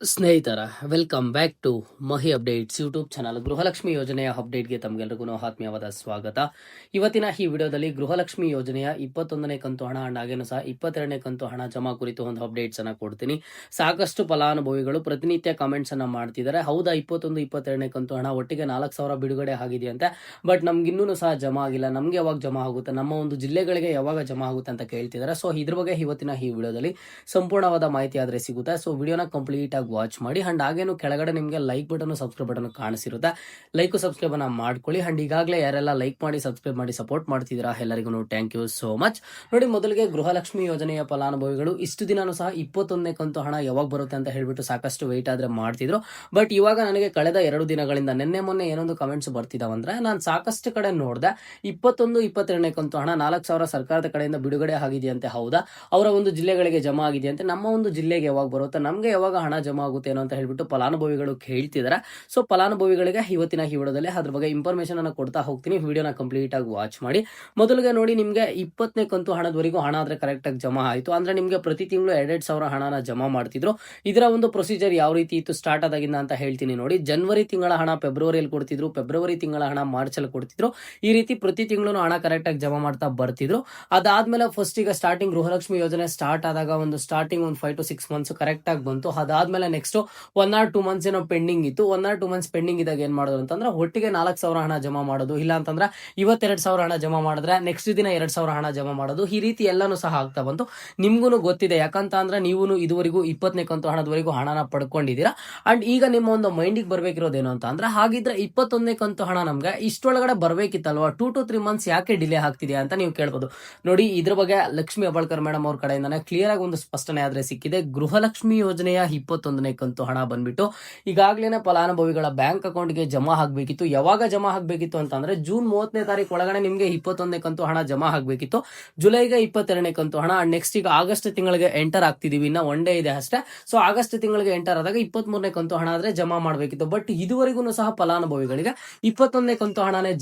ಸ್ನೇಹಿತರ welcome back to Mahi updates YouTube channel Gruhalakshmi ಯೋಜನೆಯ ಅಪ್ಡೇಟ್ಗೆ ತಮಗೆಲ್ಲರಿಗೂ ಆತ್ಮೀಯವಾದ ಸ್ವಾಗತ. ಇವತ್ತಿನ ಈ ವಿಡಿಯೋದಲ್ಲಿ ಗೃಹಲಕ್ಷ್ಮಿ ಯೋಜನೆಯ ಇಪ್ಪತ್ತೊಂದನೇ ಕಂತು ಹಣ ಹಾಗೇನು ಸಹ ಇಪ್ಪತ್ತೆರಡನೇ ಕಂತು ಹಣ ಜಮಾ ಕುರಿತು ಒಂದು ಅಪ್ಡೇಟ್ಸ್ ಅನ್ನು ಕೊಡ್ತೀನಿ. ಸಾಕಷ್ಟು ಫಲಾನುಭವಿಗಳು ಪ್ರತಿನಿತ್ಯ ಕಾಮೆಂಟ್ಸ್ ಅನ್ನು ಮಾಡ್ತಿದ್ದಾರೆ. ಹೌದಾ, ಇಪ್ಪತ್ತೊಂದು, ಇಪ್ಪತ್ತೆರಡನೇ ಕಂತು ಹಣ? ಒಟ್ಟಿಗೆ ನಾಲ್ಕು ಸಾವಿರ ಬಿಡುಗಡೆ ಆಗಿದೆಯಂತೆ. ಬಟ್ ನಮ್ಗೆ ಇನ್ನೂ ಸಹ ಜಮಾ ಆಗಿಲ್ಲ. ನಮ್ಗೆ ಯಾವಾಗ ಜಮಾ ಆಗುತ್ತೆ? ನಮ್ಮ ಒಂದು ಜಿಲ್ಲೆಗಳಿಗೆ ಯಾವಾಗ ಜಮಾ ಆಗುತ್ತೆ ಅಂತ ಕೇಳ್ತಿದ್ದಾರೆ. ಸೊ ಇದ್ರ ಬಗ್ಗೆ ಇವತ್ತಿನ ಈ ವಿಡಿಯೋದಲ್ಲಿ ಸಂಪೂರ್ಣವಾದ ಮಾಹಿತಿ ಆದರೆ ಸಿಗುತ್ತೆ. ಸೊ ವಿಡಿಯೋನ ಕಂಪ್ಲೀಟ್ ಆಗಿ ವಾಚ್ ಮಾಡಿ. ಅಂಡ್ ಹಾಗೇನು ಕೆಳಗಡೆ ನಿಮಗೆ ಲೈಕ್ ಬಟನ್ ಸಬ್ಸ್ಕ್ರೈಬ್ ಬಟನ್ ಕಾಣಿಸಿರುತ್ತೆ. ಲೈಕ್ ಅನ್ನ ಮಾಡ್ಕೊಳ್ಳಿ. ಅಂಡ್ ಈಗಾಗಲೇ ಯಾರೆಲ್ಲ ಲೈಕ್ ಮಾಡಿ ಸಬ್ಸ್ಕ್ರೈಬ್ ಮಾಡಿ ಸಪೋರ್ಟ್ ಮಾಡ್ತಿದ್ದೀರಾ ಎಲ್ಲರಿಗೂ ಥ್ಯಾಂಕ್ ಯು ಸೋ ಮಚ್ ನೋಡಿ, ಮೊದಲಿಗೆ ಗೃಹಲಕ್ಷ್ಮಿ ಯೋಜನೆಯ ಫಲಾನುಭವಿಗಳು ಇಷ್ಟು ದಿನಾನು ಸಹ ಇಪ್ಪತ್ತೊಂದನೇ ಕಂತು ಹಣ ಯಾವಾಗ ಬರುತ್ತೆ ಅಂತ ಹೇಳ್ಬಿಟ್ಟು ಸಾಕಷ್ಟು ವೆಯ್ಟ್ ಆದ್ರೆ ಮಾಡ್ತಿದ್ರು. ಬಟ್ ಇವಾಗ ನನಗೆ ಕಳೆದ ಎರಡು ದಿನಗಳಿಂದ ನಿನ್ನೆ ಮೊನ್ನೆ ಏನೊಂದು ಕಮೆಂಟ್ಸ್ ಬರ್ತಿದಾವಂದ್ರೆ ನಾನು ಸಾಕಷ್ಟು ಕಡೆ ನೋಡಿದೆ. ಇಪ್ಪತ್ತೊಂದು, ಇಪ್ಪತ್ತೆರಡನೇ ಕಂತು ಹಣ ನಾಲ್ಕು ಸಾವಿರ ಸರ್ಕಾರದ ಕಡೆಯಿಂದ ಬಿಡುಗಡೆ ಆಗಿದೆಯಂತೆ, ಹೌದಾ? ಅವರ ಒಂದು ಜಿಲ್ಲೆಗಳಿಗೆ ಜಮಾ ಆಗಿದೆಯಂತೆ. ನಮ್ಮ ಒಂದು ಜಿಲ್ಲೆಗೆ ಯಾವಾಗ ಬರುತ್ತೆ? ನಮಗೆ ಯಾವಾಗ ಹಣ ಜಮಾ ಆಗುತ್ತೆ ಅಂತ ಹೇಳ್ಬಿಟ್ಟು ಫಲಾನುಭವಿಗಳು ಕೇಳ್ತಿದ್ದಾರೆ ಸೊ ಫಲಾನುಭವಿಗಳಿಗೆ ಇವತ್ತಿನ ಈ ವಿಡಿಯೋದಲ್ಲಿ ಅದ್ರ ಬಗ್ಗೆ ಇನ್ಫಾರ್ಮೇಶನ್ ಅನ್ನು ಕೊಡ್ತಾ ಹೋಗ್ತೀನಿ. ವಿಡಿಯೋನ ಕಂಪ್ಲೀಟ್ ಆಗಿ ವಾಚ್ ಮಾಡಿ. ಮೊದಲಿಗೆ ನೋಡಿ, ನಿಮಗೆ ಇಪ್ಪತ್ತನೇ ಕಂತು ಹಣದವರೆಗೂ ಹಣ ಆದ್ರೆ ಕರೆಕ್ಟಾಗಿ ಜಮಾ ಆಯಿತು. ಅಂದ್ರೆ ನಿಮಗೆ ಪ್ರತಿ ತಿಂಗಳು ಎರಡೆರಡು ಸಾವಿರ ಹಣನ ಜಮಾ ಮಾಡ್ತಿದ್ರು. ಇದರ ಒಂದು ಪ್ರೊಸೀಜರ್ ಯಾವ ರೀತಿ ಇತ್ತು? ಸ್ಟಾರ್ಟ್ ಆದಾಗಿಂದ ಅಂತ ಹೇಳ್ತೀನಿ ನೋಡಿ. ಜನವರಿ ತಿಂಗಳ ಹಣ ಫೆಬ್ರವರಿಯಲ್ಲಿ ಕೊಡ್ತಿದ್ರು. ಫೆಬ್ರವರಿ ತಿಂಗಳ ಹಣ ಮಾರ್ಚ್ ಅಲ್ಲಿ ಕೊಡ್ತಿದ್ರು. ಈ ರೀತಿ ಪ್ರತಿ ತಿಂಗಳು ಹಣ ಕರೆಕ್ಟಾಗಿ ಜಮಾ ಮಾಡ್ತಾ ಬರ್ತಿದ್ರು. ಅದಾದ್ಮೇಲೆ ಫಸ್ಟ್ ಈಗ ಸ್ಟಾರ್ಟಿಂಗ್ ಗೃಹಲಕ್ಷ್ಮಿ ಯೋಜನೆ ಸ್ಟಾರ್ಟ್ ಆದಾಗ ಒಂದು ಸ್ಟಾರ್ಟಿಂಗ್ ಒಂದು five to six months correct ಆಗಿ ಬಂತು. ಅದಾದ್ಮೇಲೆ next one or two months ಏನೋ ಪೆಂಡಿಂಗ್ ಇತ್ತು. One or two months pending ಇದ್ದಾಗ ಏನ್ ಮಾಡೋದು ಅಂತಂದ್ರೆ ಒಟ್ಟಿಗೆ ನಾಲ್ಕು ಸಾವಿರ ಹಣ ಜಮಾ ಮಾಡೋದು. ಇಲ್ಲ ಅಂತಂದ್ರೆ ಇವತ್ತೆರಡು ಸಾವಿರ ಹಣ ಜಮಾ ಮಾಡಿದ್ರೆ ನೆಕ್ಸ್ಟ್ ದಿನ ಎರಡು ಸಾವಿರ ಹಣ ಜಮಾ ಮಾಡೋದು. ಈ ರೀತಿ ಎಲ್ಲಾನು ಸಹ ಆಗ್ತಾ ಬಂತು. ನಿಮ್ಗೂ ಗೊತ್ತಿದೆ. ಯಾಕಂತ ಅಂದ್ರೆ ನೀವು ಇದುವರೆಗೂ ಇಪ್ಪತ್ತನೇ ಕಂತು ಹಣದವರೆಗೂ ಹಣನ ಪಡ್ಕೊಂಡಿದ್ದೀರಾ. ಅಂಡ್ ಈಗ ನಿಮ್ಮ ಒಂದು ಮೈಂಡಿಗೆ ಏನು ಅಂತ ಅಂದ್ರೆ ಹಾಗಿದ್ರೆ ಇಪ್ಪತ್ತೊಂದನೇ ಕಂತು ಹಣ ನಮ್ಗೆ ಇಷ್ಟೊಳಗಡೆ ಬರ್ಬೇಕಿತ್ತಲ್ವಾ? ಟೂ ಟು ತ್ರೀ ಮಂತ್ಸ್ ಯಾಕೆ ಡಿಲೇ ಆಗ್ತಿದೆ ಅಂತ ನೀವು ಕೇಳ್ಬೋದು. ನೋಡಿ, ಇದ್ರ ಬಗ್ಗೆ ಲಕ್ಷ್ಮಿ ಅಬಳ್ಕರ್ ಮೇಡಮ್ ಅವ್ರ ಕಡೆಯಿಂದಾನೆ ಕ್ಲಿಯರ್ ಆಗಿ ಒಂದು ಸ್ಪಷ್ಟನೆ ಆದ್ರೆ ಸಿಕ್ಕಿದೆ. ಗೃಹಲಕ್ಷ್ಮಿ ಯೋಜನೆಯ ಇಪ್ಪತ್ತೊಂದನೇ ಕಂತು ಹಣ ಬಂದ್ಬಿಟ್ಟು ಈಗಾಗಲೇ ಫಲಾನುಭವಿಗಳ ಬ್ಯಾಂಕ್ ಅಕೌಂಟ್ಗೆ ಜಮಾ ಆಗಬೇಕಿತ್ತು. ಯಾವಾಗ ಜಮಾ ಆಗಬೇಕಿತ್ತು ಅಂತಂದ್ರೆ ಜೂನ್ ಮೂವತ್ತನೇ ತಾರೀಕು ಒಳಗಡೆ ನಿಮಗೆ ಇಪ್ಪತ್ತೊಂದನೇ ಕಂತು ಹಣ ಜಮಾ ಆಗಬೇಕಿತ್ತು. ಜುಲೈಗೆ ಇಪ್ಪತ್ತೆರಡನೇ ಕಂತು ಹಣ ನೆಕ್ಸ್ಟ್ ಈಗ ಆಗಸ್ಟ್ ತಿಂಗಳಿಗೆ ಎಂಟರ್ ಆಗ್ತಿದ್ದೀವಿ ಇನ್ನ ಒನ್ ಡೇ ಇದೆ ಅಷ್ಟೇ. ಸೊ ಆಗಸ್ಟ್ ತಿಂಗಳಿಗೆ ಎಂಟರ್ ಆದಾಗ ಇಪ್ಪತ್ತ್ ಮೂರನೇ ಕಂತು ಹಣ ಆದ್ರೆ ಜಮಾ ಮಾಡಬೇಕಿತ್ತು. ಬಟ್ ಇದುವರೆಗೂ ಸಹ ಫಲಾನುಭವಿಗಳಿಗೆ ಇಪ್ಪತ್ತೊಂದನೇ ಕಂತು ಹಣನೇ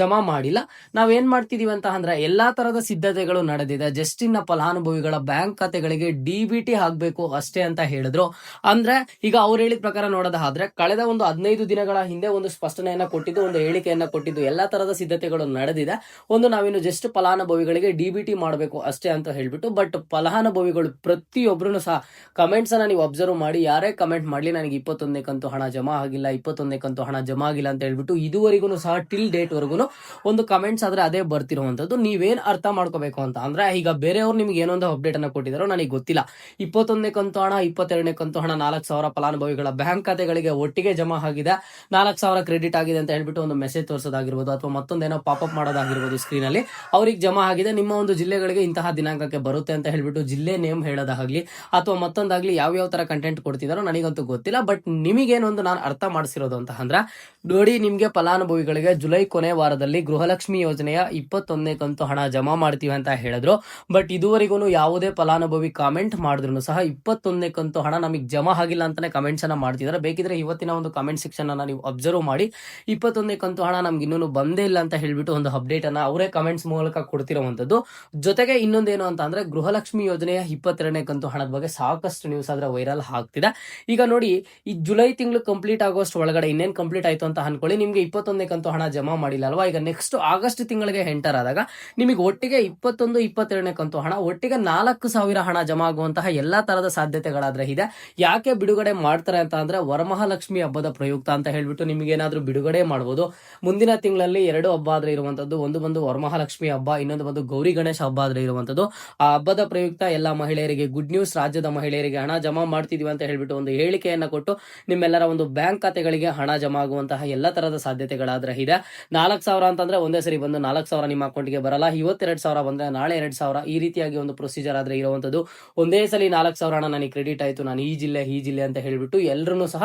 ಜಮಾ ಮಾಡಿಲ್ಲ. ನಾವೇನ್ ಮಾಡ್ತಿದೀವಿ ಅಂತ ಅಂದ್ರೆ ಎಲ್ಲಾ ತರದ ಸಿದ್ಧತೆಗಳು ನಡೆದಿದೆ. ಜಸ್ಟ್ ಇನ್ನ ಫಲಾನುಭವಿಗಳ ಬ್ಯಾಂಕ್ ಖಾತೆಗಳಿಗೆ ಡಿ ಬಿ ಟಿ ಹಾಕ್ಬೇಕು ಅಷ್ಟೇ ಅಂತ ಹೇಳಿದ್ರು. ಅಂದ್ರೆ ಈಗ ಅವ್ರು ಹೇಳಿದ ಪ್ರಕಾರ ನೋಡೋದಾದ್ರೆ ಕಳೆದ ಒಂದು ಹದಿನೈದು ದಿನಗಳ ಹಿಂದೆ ಒಂದು ಸ್ಪಷ್ಟನೆಯನ್ನ ಕೊಟ್ಟಿದ್ದು, ಒಂದು ಹೇಳಿಕೆಯನ್ನ ಕೊಟ್ಟಿದ್ದು, ಎಲ್ಲಾ ತರದ ಸಿದ್ಧತೆಗಳು ನಡೆದಿದೆ. ಒಂದು ನಾವಿನ್ನು ಜಸ್ಟ್ ಫಲಾನುಭವಿಗಳಿಗೆ ಡಿ ಬಿ ಟಿ ಮಾಡಬೇಕು ಅಷ್ಟೇ ಅಂತ ಹೇಳ್ಬಿಟ್ಟು ಬಟ್ ಫಲಾನುಭವಿಗಳು ಪ್ರತಿಯೊಬ್ಬರು ಸಹ ಕಮೆಂಟ್ಸ್ ಅನ್ನ ನೀವು ಅಬ್ಸರ್ವ್ ಮಾಡಿ, ಯಾರೇ ಕಮೆಂಟ್ ಮಾಡಲಿ ನನಗೆ ಇಪ್ಪತ್ತೊಂದನೇ ಕಂತು ಹಣ ಜಮಾ ಆಗಿಲ್ಲ, ಇಪ್ಪತ್ತೊಂದನೇ ಕಂತು ಹಣ ಜಮಾ ಆಗಿಲ್ಲ ಅಂತ ಹೇಳ್ಬಿಟ್ಟು ಇದುವರೆಗೂ ಸಹ ಟಿಲ್ ಡೇಟ್ ವರೆಗೂ ಒಂದು ಕಮೆಂಟ್ಸ್ ಆದ್ರೆ ಅದೇ ಬರ್ತಿರುವಂತದ್ದು. ನೀವೇನ್ ಅರ್ಥ ಮಾಡ್ಕೋಬೇಕು ಅಂತ ಅಂದ್ರೆ ಈಗ ಬೇರೆಯವ್ರು ನಿಮ್ಗೆ ಏನೊಂದು ಅಪ್ಡೇಟ್ ಅನ್ನ ಕೊಟ್ಟಿದಾರೋ ನನಗೆ ಗೊತ್ತಿಲ್ಲ. ಇಪ್ಪತ್ತೊಂದನೇ ಕಂತು ಹಣ, ಇಪ್ಪತ್ತೆರಡನೇ ಕಂತು ಹಣ ನಾಲ್ಕು ಸಾವಿರ ಫಲಾನುಭವಿಗಳ ಬ್ಯಾಂಕ್ ಖಾತೆಗಳಿಗೆ ಒಟ್ಟಿಗೆ ಜಮಾ ಆಗಿದೆ. ನಾಲ್ಕು ಸಾವಿರ ಕ್ರೆಡಿಟ್ ಆಗಿದೆ ಅಂತ ಹೇಳ್ಬಿಟ್ಟು ಒಂದು ಮೆಸೇಜ್ ತೋರಿಸೋದಾಗಿರ್ಬೋದು ಅಥವಾ ಮತ್ತೊಂದೇನೋ ಪಾಪಪ್ ಮಾಡೋದಾಗಿರ್ಬೋದು ಸ್ಕ್ರೀನ್ ಅಲ್ಲಿ ಅವ್ರಿಗೆ ಜಮಾ ಆಗಿದೆ. ನಿಮ್ಮ ಒಂದು ಜಿಲ್ಲೆಗಳಿಗೆ ಇಂತಹ ದಿನಾಂಕಕ್ಕೆ ಬರುತ್ತೆ ಅಂತ ಹೇಳ್ಬಿಟ್ಟು ಜಿಲ್ಲೆ ನೇಮ್ ಹೇಳೋದಾಗ್ಲಿ ಅಥವಾ ಮತ್ತೊಂದಾಗ್ಲಿ ಯಾವ ಯಾವ ತರ ಕಂಟೆಂಟ್ ಕೊಡ್ತಿದಾರೋ ನನಗಂತೂ ಗೊತ್ತಿಲ್ಲ. ಬಟ್ ನಿಮಗೇನೊಂದು ನಾನು ಅರ್ಥ ಮಾಡಿಸಿರೋದು ಅಂತ ಅಂದ್ರೆ, ನೋಡಿ ನಿಮ್ಗೆ ಫಲಾನುಭವಿಗಳಿಗೆ ಜುಲೈ ಕೊನೆ ವಾರದಲ್ಲಿ ಗೃಹಲಕ್ಷ್ಮಿ ಯೋಜನೆಯ ಇಪ್ಪತ್ತೊಂದನೇ ಕಂತು ಹಣ ಜಮಾ ಮಾಡ್ತೀವಿ ಅಂತ ಹೇಳಿದ್ರು. ಬಟ್ ಇದುವರೆಗೂ ಯಾವುದೇ ಫಲಾನುಭವಿ ಕಾಮೆಂಟ್ ಮಾಡಿದ್ರು ಸಹ ಇಪ್ಪತ್ತೊಂದನೇ ಕಂತು ಹಣ ನಮಗೆ ಜಮಾ ಆಗಿಲ್ಲ ಅಂತಾನೆ ಕಮೆಂಟ್ಸ್ ಅನ್ನ ಮಾಡ್ತಿದ್ದಾರೆ ಬೇಕಿದ್ರೆ ಇವತ್ತಿನ ಒಂದು ಕಮೆಂಟ್ ಸೆಕ್ಷನ್ ಅನ್ನ ನೀವು ಅಬ್ಸರ್ವ್ ಮಾಡಿ. ಇಪ್ಪತ್ತೊಂದನೇ ಕಂತು ಹಣ ನಮ್ಗೆ ಇನ್ನೂ ಬಂದೇ ಇಲ್ಲ ಅಂತ ಹೇಳ್ಬಿಟ್ಟು ಒಂದು ಅಪ್ಡೇಟ್ ಅನ್ನ ಅವರೇ ಕಮೆಂಟ್ಸ್ ಮೂಲಕ ಕೊಡ್ತಿರುವಂತದ್ದು ಜೊತೆಗೆ ಇನ್ನೊಂದೇನು ಅಂತ ಅಂದ್ರೆ ಗೃಹಲಕ್ಷ್ಮಿ ಯೋಜನೆಯ ಇಪ್ಪತ್ತೆರಡನೇ ಕಂತು ಹಣದ ಬಗ್ಗೆ ಸಾಕಷ್ಟು ನ್ಯೂಸ್ ಆದ್ರೆ ವೈರಲ್ ಆಗ್ತಿದೆ. ಈಗ ನೋಡಿ, ಈ ಜುಲೈ ತಿಂಗಳು ಕಂಪ್ಲೀಟ್ ಆಗೋಷ್ಟು ಒಳಗಡೆ ಇನ್ನೇನು ಕಂಪ್ಲೀಟ್ ಆಯ್ತು ಅಂತ ಅನ್ಕೊಳ್ಳಿ. ನಿಮ್ಗೆ ಇಪ್ಪತ್ತೊಂದನೇ ಕಂತು ಹಣ ಜಮಾ ಮಾಡಿಲ್ಲ ಅಲ್ವಾ ಈಗ ನೆಕ್ಸ್ಟ್ ಆಗಸ್ಟ್ ತಿಂಗಳಿಗೆ ಎಂಟರ್ ಆದಾಗ ನಿಮಗೆ ಒಟ್ಟಿಗೆ ಇಪ್ಪತ್ತೊಂದು, ಇಪ್ಪತ್ತೆರಡನೇ ಕಂತು ಹಣ, ಒಟ್ಟಿಗೆ ನಾಲ್ಕು ಸಾವಿರ ಹಣ ಜಮಾ ಆಗುವಂತಹ ಎಲ್ಲಾ ತರದ ಸಾಧ್ಯತೆಗಳಾದ್ರೆ ಇದೆ. ಯಾಕೆ ಬಿಡುಗಡೆ ಮಾಡ್ತಾರೆ ಅಂತ ಅಂದ್ರೆ ವರಮಹಾಲಕ್ಷ್ಮಿ ಹಬ್ಬದ ಪ್ರಯುಕ್ತ ಅಂತ ಹೇಳ್ಬಿಟ್ಟು ನಿಮಗೆ ಏನಾದ್ರೂ ಬಿಡುಗಡೆ ಮಾಡಬಹುದು ಮುಂದಿನ ತಿಂಗಳಲ್ಲಿ ಎರಡು ಹಬ್ಬ ಆದ್ರೆ ಇರುವಂತದ್ದು, ಒಂದು ಬಂದು ವರಮಹಾಲಕ್ಷ್ಮಿ ಹಬ್ಬ, ಇನ್ನೊಂದು ಬಂದು ಗೌರಿ ಗಣೇಶ ಹಬ್ಬ ಆದ್ರೆ ಇರುವಂತದ್ದು. ಆ ಹಬ್ಬದ ಪ್ರಯುಕ್ತ ಎಲ್ಲಾ ಮಹಿಳೆಯರಿಗೆ ಗುಡ್ ನ್ಯೂಸ್ ರಾಜ್ಯದ ಮಹಿಳೆಯರಿಗೆ ಹಣ ಜಮಾ ಮಾಡ್ತಿದೀವಿ ಅಂತ ಹೇಳ್ಬಿಟ್ಟು ಒಂದು ಹೇಳಿಕೆಯನ್ನ ಕೊಟ್ಟು ನಿಮ್ಮೆಲ್ಲರ ಒಂದು ಬ್ಯಾಂಕ್ ಖಾತೆಗಳಿಗೆ ಹಣ ಜಮಾ ಆಗುವಂತಹ ಎಲ್ಲ ತರದ ಸಾಧ್ಯತೆಗಳಾದ್ರೆ ಇದೆ. ನಾಲ್ಕು ಸಾವಿರ ಅಂತಂದ್ರೆ ಒಂದೇ ಸರಿ ಬಂದು ನಾಲ್ಕು ಸಾವಿರ ನಿಮ್ಮ ಅಕೌಂಟ್ಗೆ ಬರಲ್ಲ. ಇವತ್ತೆರಡು ಸಾವಿರ ಬಂದ್ರೆ ನಾಳೆ ಎರಡು ಸಾವಿರ ಈ ರೀತಿಯಾಗಿ ಒಂದು ಪ್ರೊಸೀಜರ್ ಆದ್ರೆ ಇರುವಂತದ್ದು. ಒಂದೇ ಸಲ ನಾಲ್ಕು ಸಾವಿರ ಹಣ ನನಗೆ ಕ್ರೆಡಿಟ್ ಆಯ್ತು. ನಾನು ಈ ಜಿಲ್ಲೆ, ಈ ಜಿಲ್ಲೆ ಅಂತ ಹೇಳ್ಬಿಟ್ಟು ಎಲ್ಲರೂ ಸಹ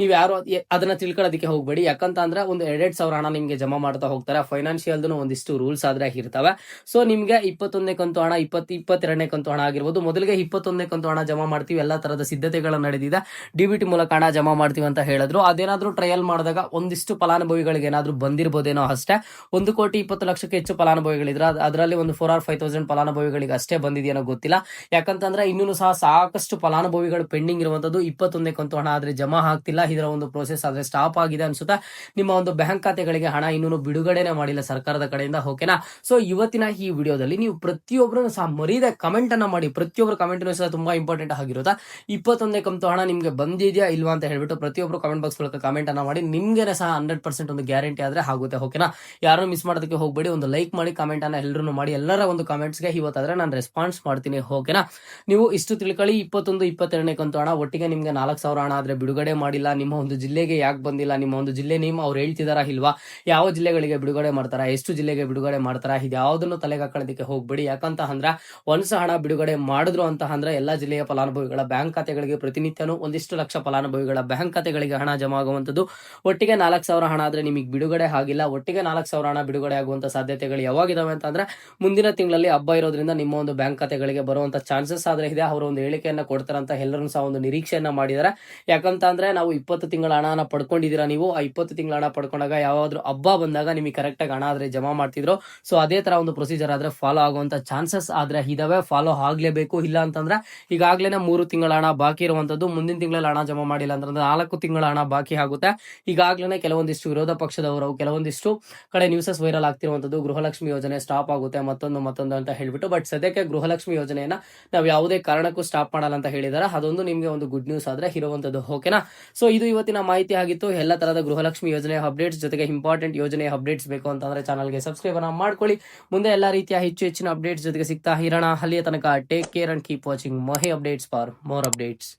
ನೀವು ಯಾರು ಅದನ್ನ ತಿಳ್ಕೊಳ್ಳೋದಕ್ಕೆ ಹೋಗ್ಬೇಡಿ. ಯಾಕಂತ ಅಂದ್ರೆ ಒಂದು ಎರಡೆರಡು ಸಾವಿರ ಹಣ ನಿಮ್ಗೆ ಜಮಾ ಮಾಡ್ತಾ ಹೋಗ್ತಾರೆ. ಫೈನಾನ್ಷಿಯಲ್ದು ಒಂದಿಷ್ಟು ರೂಲ್ಸ್ ಆದ್ರೆ ಇರ್ತವೆ ಸೊ ನಿಮ್ಗೆ ಇಪ್ಪತ್ತೊಂದನೇ ಕಂತು ಹಣ, ಇಪ್ಪತ್ತು ಇಪ್ಪತ್ತೆರಡನೇ ಕಂತು ಹಣ ಆಗಿರ್ಬೋದು. ಮೊದಲಿಗೆ ಇಪ್ಪತ್ತೊಂದನೇ ಕಂತು ಹಣ ಜಮಾ ಮಾಡ್ತೀವಿ. ಎಲ್ಲಾ ತರದ ಸಿದ್ಧತೆಗಳು ನಡೆದಿದೆ. ಡಿ ಬಿ ಟಿ ಮೂಲಕ ಹಣ ಜಮಾ ಮಾಡ್ತೀವಿ ಅಂತ ಹೇಳಿದ್ರು. ಅದೇನಾದ್ರೂ ಟ್ರಯಲ್ ಮಾಡಿದಾಗ ಒಂದಿಷ್ಟು ಫಲಾನುಭವಿಗಳಿಗೆ ಏನಾದ್ರೂ ಬಂದಿರ್ಬೋದೇನೋ ಅಷ್ಟೇ. ಒಂದು ಕೋಟಿ ಇಪ್ಪತ್ತು ಲಕ್ಷಕ್ಕೆ ಹೆಚ್ಚು ಫಲಾನುಭವಿಗಳಿದ್ರೆ ಅದರಲ್ಲಿ ಒಂದು ಫೋರ್ ಆರ್ ಫೈವ್ ತೌಸಂಡ್ ಫಲಾನುಭವಿಗಳಿಗೆ ಅಷ್ಟೇ ಬಂದಿದೆಯೋ ಗೊತ್ತಿಲ್ಲ. ಯಾಕಂತಂದ್ರೆ ಇನ್ನೂ ಸಹ ಸಾಕಷ್ಟು ಫಲಾನುಭವಿಗಳು ಪೆಂಡಿಂಗ್ ಇರುವಂತ ಇರುವಂತದ್ದು ಇಪ್ಪತ್ತೊಂದನೇ ಕಂತು ಹಣ ಆದ್ರೆ ಜಮಾ ಆಗ್ತಿಲ್ಲ. ಇದರ ಒಂದು ಪ್ರೋಸೆಸ್ ಆದ್ರೆ ಸ್ಟಾಪ್ ಆಗಿದೆ ಅನ್ಸುತ್ತಾ? ನಿಮ್ಮ ಒಂದು ಬ್ಯಾಂಕ್ ಖಾತೆಗಳಿಗೆ ಹಣ ಇನ್ನೂ ಬಿಡುಗಡೆನೆ ಮಾಡಿಲ್ಲ ಸರ್ಕಾರದ ಕಡೆಯಿಂದ ಓಕೆನಾ ಸೊ ಇವತ್ತಿನ ಈ ವಿಡಿಯೋದಲ್ಲಿ ನೀವು ಪ್ರತಿಯೊಬ್ಬರು ಸಹ ಮರೀದೆ ಕಮೆಂಟ್ ಅನ್ನ ಮಾಡಿ. ಪ್ರತಿಯೊಬ್ಬರು ಕಮೆಂಟ್ ಸಹ ತುಂಬಾ ಇಂಪಾರ್ಟೆಂಟ್ ಆಗಿರುತ್ತಾ ಇಪ್ಪತ್ತೊಂದನೇ ಕಂತು ಹಣ ನಿಮ್ಗೆ ಬಂದಿದೆಯಾ ಇಲ್ವಾ ಅಂತ ಹೇಳ್ಬಿಟ್ಟು ಪ್ರತಿಯೊಬ್ಬರು ಕಮೆಂಟ್ ಬಾಕ್ಸ್ ಮೂಲಕ ಕಮೆಂಟ್ ಅನ್ನ ಮಾಡಿ. ನಿಮ್ಗೆ ಸಹ ಹಂಡ್ರೆಡ್ ಪರ್ಸೆಂಟ್ ಒಂದು ಗ್ಯಾರಂಟಿ ಆದ್ರೆ ಆಗುತ್ತೆ ಓಕೆನಾ ಯಾರು ಮಿಸ್ ಮಾಡೋದಕ್ಕೆ ಹೋಗಬೇಡಿ. ಒಂದು ಲೈಕ್ ಮಾಡಿ ಕಮೆಂಟ್ ಅನ್ನ ಎಲ್ಲರೂ ಮಾಡಿ. ಎಲ್ಲರ ಒಂದು ಕಮೆಂಟ್ಸ್ಗೆ ಇವತ್ತಾದ್ರೆ ನಾನು ರೆಸ್ಪಾನ್ಸ್ ಮಾಡ್ತೀನಿ ಓಕೆನಾ ನೀವು ಇಷ್ಟು ತಿಳ್ಕೊಳ್ಳಿ, ಇಪ್ಪತ್ತೊಂದು, ಇಪ್ಪತ್ತೆರಡನೇ ಕಂತು ಹಣ ಒಟ್ಟಿಗೆ ನಿಮ್ಗೆ ನಾಲ್ಕು ಸಾವಿರ ಹಣ ಆದ್ರೆ ಬಿಡುಗಡೆ ಮಾಡಿಲ್ಲ, ನಿಮ್ಮ ಒಂದು ಜಿಲ್ಲೆಗೆ ಯಾಕೆ ಬಂದಿಲ್ಲ, ನಿಮ್ಮ ಒಂದು ಜಿಲ್ಲೆ ನೇಮ್ ಅವ್ರು ಹೇಳ್ತಿದಾರಾ ಇಲ್ವಾ? ಯಾವ ಜಿಲ್ಲೆಗಳಿಗೆ ಬಿಡುಗಡೆ ಮಾಡ್ತಾರಾ? ಎಷ್ಟು ಜಿಲ್ಲೆಗೆ ಬಿಡುಗಡೆ ಮಾಡ್ತಾರಾ? ಇದು ಯಾವುದನ್ನು ತಲೆಗೆ ಹಾಕೊಳ್ಳೋದಕ್ಕೆ ಹೋಗ್ಬೇಡಿ. ಯಾಕಂತ ಅಂದ್ರೆ ಒಂದ್ಸ ಹಣ ಬಿಡುಗಡೆ ಮಾಡಿದ್ರು ಅಂತ ಅಂದ್ರೆ ಎಲ್ಲಾ ಜಿಲ್ಲೆಯ ಫಲಾನುಭವಿಗಳ ಬ್ಯಾಂಕ್ ಖಾತೆಗಳಿಗೆ ಪ್ರತಿನಿತ್ಯನೂ ಒಂದಿಷ್ಟು ಲಕ್ಷ ಫಲಾನುಭವಿಗಳ ಬ್ಯಾಂಕ್ ಖಾತೆಗಳಿಗೆ ಹಣ ಜಮಾ ಆಗುವಂತದ್ದು ಒಟ್ಟಿಗೆ ನಾಲ್ಕು ಸಾವಿರ ಹಣ ಆದ್ರೆ ನಿಮಗೆ ಬಿಡುಗಡೆ ಆಗಿಲ್ಲ. ಒಟ್ಟಿಗೆ ನಾಲ್ಕು ಸಾವಿರ ಹಣ ಬಿಡುಗಡೆ ಆಗುವಂತ ಸಾಧ್ಯತೆಗಳು ಯಾವಾಗಿದಾವೆ ಅಂತ ಅಂದ್ರೆ ಮುಂದಿನ ತಿಂಗಳಲ್ಲಿ ಹಬ್ಬ ಇರೋದ್ರಿಂದ ನಿಮ್ಮ ಒಂದು ಬ್ಯಾಂಕ್ ಖಾತೆಗಳಿಗೆ ಬರುವಂತ ಚಾನ್ಸಸ್ ಆದ್ರೆ ಇದೆ. ಅವರು ಒಂದು ಹೇಳಿಕೆಯನ್ನ ಕೊಡ್ತಾರಂತ ಎಲ್ಲರೂ ಸಹ ಒಂದು ನಿರೀಕ್ಷೆಯನ್ನ ಮಾಡಿದ್ದಾರೆ ಯಾಕಂತ ಅಂದ್ರೆ ನಾವು ಇಪ್ಪತ್ತು ತಿಂಗಳ ಹಣನ ಪಡ್ಕೊಂಡಿದ್ದೀರಾ ನೀವು? ಆ ಇಪ್ಪತ್ತು ತಿಂಗಳ ಹಣ ಪಡ್ಕೊಂಡಾಗ ಯಾವಾದ್ರೂ ಹಬ್ಬ ಬಂದಾಗ ನಿಮಗೆ ಕರೆಕ್ಟ್ ಆಗಿ ಹಣ ಆದ್ರೆ ಜಮಾ ಮಾಡ್ತಿದ್ರು. ಸೊ ಅದೇ ತರ ಒಂದು ಪ್ರೊಸೀಜರ್ ಆದ್ರೆ ಫಾಲೋ ಆಗುವಂತ ಚಾನ್ಸಸ್ ಆದ್ರೆ ಇದಾವೆ. ಫಾಲೋ ಆಗ್ಲೇಬೇಕು. ಇಲ್ಲ ಅಂತಂದ್ರೆ ಈಗಾಗ್ಲೇನೆ ಮೂರು ತಿಂಗಳ ಹಣ ಬಾಕಿ ಇರುವಂತದ್ದು. ಮುಂದಿನ ತಿಂಗಳಲ್ಲಿ ಹಣ ಜಮಾ ಮಾಡಿಲ್ಲ ಅಂತಂದ್ರೆ ನಾಲ್ಕು ತಿಂಗಳ ಹಣ ಬಾಕಿ ಆಗುತ್ತೆ. ಈಗಾಗ್ಲೇನೆ ಕೆಲವೊಂದಿಷ್ಟು ವಿರೋಧ ಪಕ್ಷದವರು ಕೆಲವೊಂದಿಷ್ಟು ಕಡೆ ನ್ಯೂಸಸ್ ವೈರಲ್ ಆಗ್ತಿರುವಂತದ್ದು ಗೃಹಲಕ್ಷ್ಮಿ ಯೋಜನೆ ಸ್ಟಾಪ್ ಆಗುತ್ತೆ. ಮತ್ತೊಂದು ಮತ್ತೊಂದು ಅಂತ ಹೇಳ್ಬಿಟ್ಟು. ಬಟ್ ಸದ್ಯಕ್ಕೆ ಗೃಹಲಕ್ಷ್ಮಿ ಯೋಜನೆಯನ್ನ ನಾವು ಯಾವುದೇ ಕಾರಣಕ್ಕೂ ಸ್ಟಾಪ್ ಮಾಡಲ್ಲ ಅಂತ ಹೇಳಿದಾರೆ. ಅದೊಂದು ನಿಮಗೆ ಒಂದು ಗುಡ್ ನ್ಯೂಸ್ ಆದ್ರೆ ಇರುವಂತದ್ದು ಓಕೆನಾ ಸೊ ಇದು ಇವತ್ತಿನ ಮಾಹಿತಿ ಆಗಿತ್ತು. ಎಲ್ಲ ತರದ ಗೃಹಲಕ್ಷ್ಮಿ ಯೋಜನೆ ಅಪ್ಡೇಟ್ಸ್ ಜೊತೆಗೆ ಇಂಪಾರ್ಟೆಂಟ್ ಯೋಜನೆ ಅಪ್ಡೇಟ್ಸ್ ಬೇಕು ಅಂತಂದ್ರೆ ಚಾನಲ್ಗೆ ಸಬ್ಸ್ಕ್ರೈಬ್ ಅನ್ನ ಮಾಡ್ಕೊಳ್ಳಿ. ಮುಂದೆ ಎಲ್ಲಾ ರೀತಿಯ ಹೆಚ್ಚು ಹೆಚ್ಚಿನ ಅಪ್ಡೇಟ್ಸ್ ಜೊತೆಗೆ ಸಿಗ್ತಾ ಇರೋಣ. ಅಲ್ಲಿಯ ತನಕ take care and keep watching Mahi updates for more updates